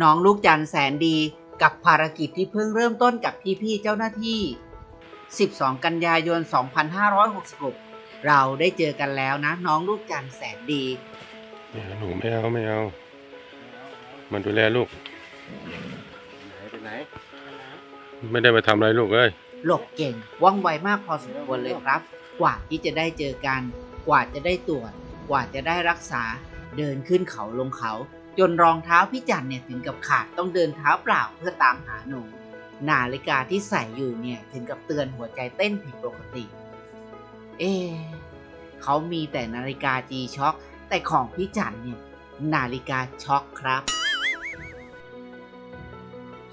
น้องลูกจันทร์แสนดีกับภารกิจที่เพิ่งเริ่มต้นกับพี่ๆเจ้าหน้าที่ 12 กันยายน 2566 เราได้เจอกันแล้วนะ น้องลูกจันทร์แสนดีเนี่ยหนูไม่เอาไม่เอา มันดูแลลูก ไปไหน ไม่ได้มาทำอะไรลูกเอ้ย หลบเก่งว่องไวมากพอสมควรเลยครับ กว่าที่จะได้เจอกัน กว่าจะได้ตรวจ กว่าจะได้รักษา เดินขึ้นเขาลงเขา จนรองเท้าพี่จันเนี่ยถึงกับขาดต้องเดินเท้าเปล่าเพื่อตามหาหนูนาฬิกาที่ใส่อยู่เนี่ยถึงกับเตือนหัวใจเต้นผิดปกติ เอ๊เขามีแต่นาฬิกา G Shock แต่ของพี่จันเนี่ยนาฬิกาช็อคครับ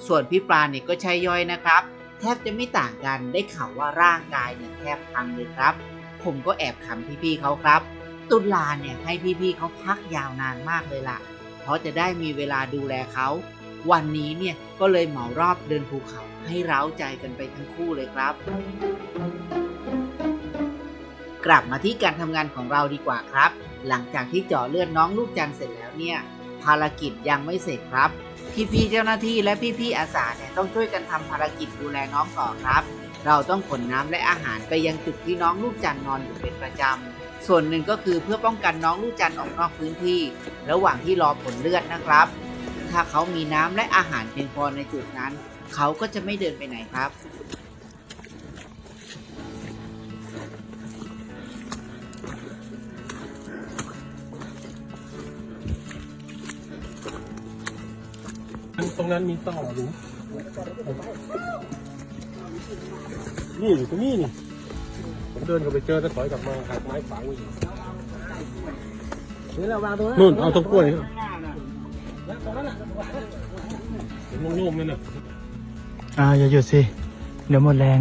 ส่วนพี่ปลาเนี่ยก็ใช่ย่อยนะครับ แทบจะไม่ต่างกันได้ข่าวว่าร่างกายเนี่ยแทบพังเลยครับ ผมก็แอบขำพี่ๆเขาครับ ตุลาเนี่ยให้พี่ๆเขาพักยาวนานมากเลยล่ะ เพราะจะได้มีเวลาดูแลเขา วันนี้เนี่ยก็เลยเหมารอบเดินภูเขาให้ร้าใจกันไปทั้งคู่เลยครับ กลับมาที่การทำงานของเราดีกว่าครับ หลังจากที่เจาะเลือดน้องลูกจันเสร็จแล้วเนี่ยภารกิจยังไม่เสร็จครับ พี่ๆเจ้าหน้าที่และพี่ๆอาสาเนี่ยต้องช่วยกันทำภารกิจดูแลน้องต่อครับ เราต้องขนน้ำและอาหารไปยังจุดที่น้องลูกจันนอนอยู่เป็นประจำ ส่วนหนึ่งก็คือเพื่อป้องกันน้องลูกจันออกนอกพื้นที่ ระหว่างที่รอผลเลือดนะครับ ถ้าเขามีน้ำและอาหารเพียงพอในจุดนั้น เขาก็จะไม่เดินไปไหนครับตรงนั้นมีต่อหนู นี่อยู่ตรงนี้นี่ผมเดินก็ไปเจอแล้วถอยกลับมาหักไม้ฝังอยู่เดี๋ยวเราวางตรงนั้นนู่นเอาตรงกล้วยนี่เห็นโล่งๆนั่นน่ะอ่าอย่าหยุดสิ เดี๋ยวหมดแรง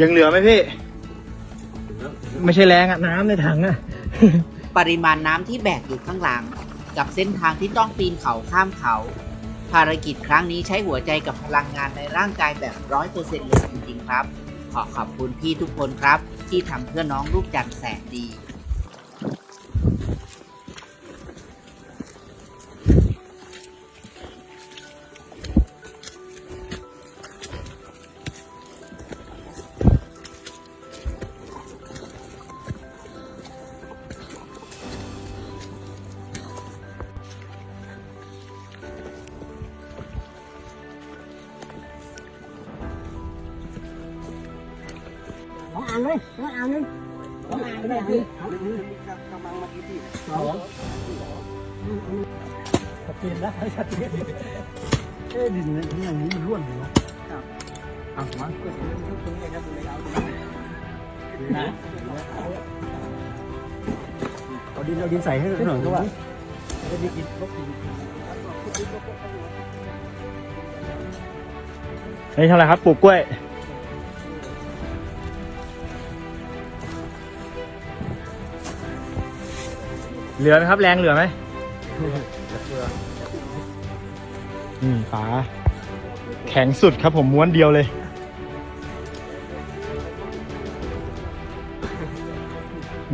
ยังเหลือไหมพี่ ไม่ใช่แรงอะน้ำในถังอะ ปริมาณน้ำที่แบกอยู่ข้างหลัง กับเส้นทางที่ต้องปีนเขาข้ามเขา ภารกิจครั้งนี้ใช้หัวใจกับพลังงานในร่างกายแบบร้อยเปอร์เซ็นต์เลยจริงๆครับ ขอขอบคุณพี่ทุกคนครับ ที่ทำเพื่อน้องลูกจันแสนดี สองอันเลยสองอันเลยสองอันเลยพี่สองอันเลยกำลังมากี่ที่สองชัดเจนนะชัดเจนเอ๊ะดินเนี่ยอย่างนี้มันร่วนอยู่เนาะอะมาก็คือทุกคนจะดูแลเอานะเอาดินเอาดินใส่ให้หน่อยก็ว่าจะมีกินครบกินนี่เท่าไหร่ครับปลูกกล้วย เหลือไหมครับ แรงเหลือไหมนี่ฝาแข็งสุดครับผมม้วนเดียวเลย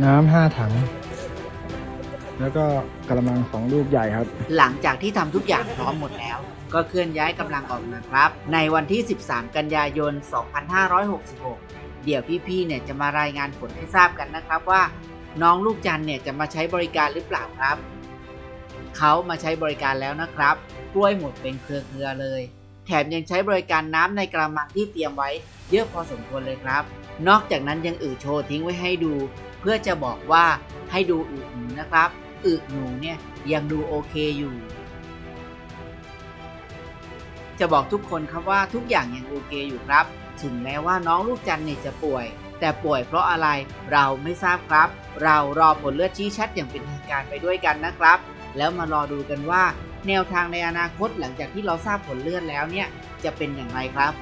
น้ำห้าถัง แล้วก็กระมังสองลูกใหญ่ครับ หลังจากที่ทำทุกอย่างพร้อมหมดแล้ว ก็เคลื่อนย้ายกำลังออกมาครับ ในวันที่ 13 กันยายน 2566 เดี๋ยวพี่ๆเนี่ยจะมารายงานผลให้ทราบกันนะครับว่า น้องลูกจันเนี่ยจะมาใช้บริการหรือเปล่าครับ เขามาใช้บริการแล้วนะครับ กล้วยหมดเป็นเครือๆเลย แถมยังใช้บริการน้ำในกระมังที่เตรียมไว้ เยอะพอสมควรเลยครับ นอกจากนั้นยังอึโชว์ทิ้งไว้ให้ดู เพื่อจะบอกว่าให้ดูอึหนูนะครับอึหนูเนี่ยยังดูโอเคอยู่ จะบอกทุกคนครับว่าทุกอย่างยังโอเคอยู่ครับ ถึงแม้ว่าน้องลูกจันเนี่ยจะป่วย แต่ป่วยเพราะอะไรเราไม่ทราบครับ เรารอผลเลือดชี้ชัดอย่างเป็นทางการไปด้วยกันนะครับ แล้วมารอดูกันว่า แนวทางในอนาคตหลังจากที่เราทราบผลเลือดแล้วเนี่ยจะเป็นอย่างไรครับ